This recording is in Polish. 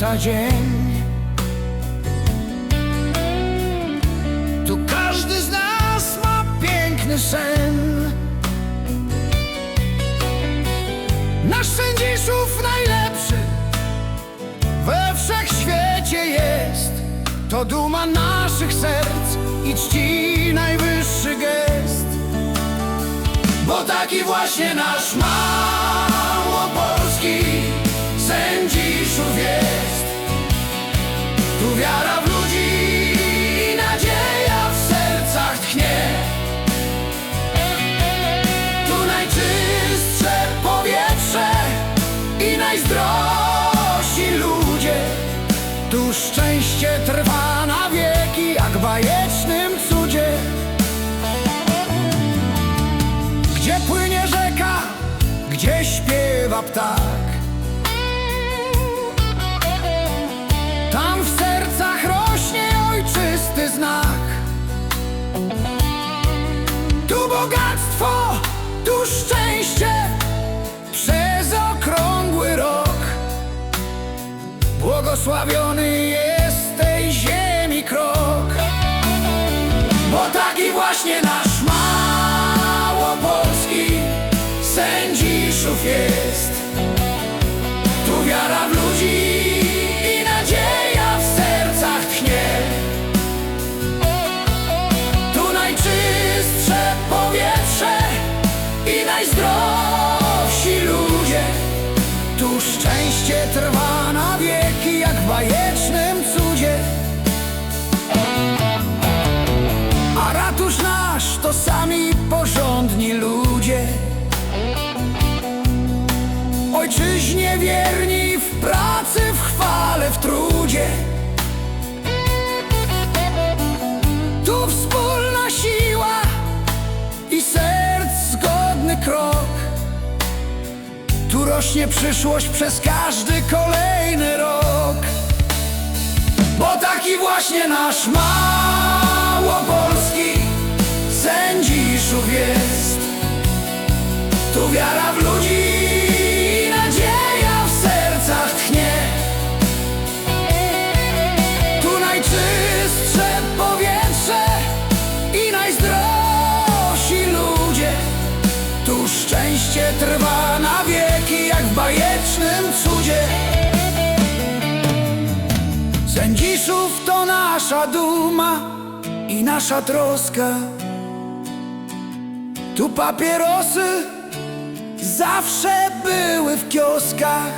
lata dzień. Tu każdy z nas ma piękny sen. Nasz sędziszów najlepszy we wszechświecie jest. To duma naszych serc i czci najwyższy gest. Bo taki właśnie nasz małopolski wiara w ludzi i nadzieja w sercach tchnie. Tu najczystsze powietrze i najzdrosi ludzie. Tu szczęście trwa na wieki jak w bajecznym cudzie. Gdzie płynie rzeka, gdzie śpiewa ptak Błogosławiony jest tej ziemi krok. Bo taki właśnie nasz małopolski Sędziszów jest. Tu wiara w ludzi i nadzieja w sercach tchnie. Tu najczystsze powietrze i najzdrowsi ludzie. Tu szczęście trwa na wieki porządni ludzie. Ojczyźnie wierni w pracy, w chwale, w trudzie. Tu wspólna siła i serc zgodny krok. Tu rośnie przyszłość przez każdy kolejny rok. Bo taki właśnie nasz małopolski Tu wiara w ludzi i nadzieja w sercach tchnie. Tu najczystsze powietrze i najzdrosi ludzie. Tu szczęście trwa na wieki jak w bajecznym cudzie. Sędziszów to nasza duma i nasza troska Tu papierosy zawsze były w kioskach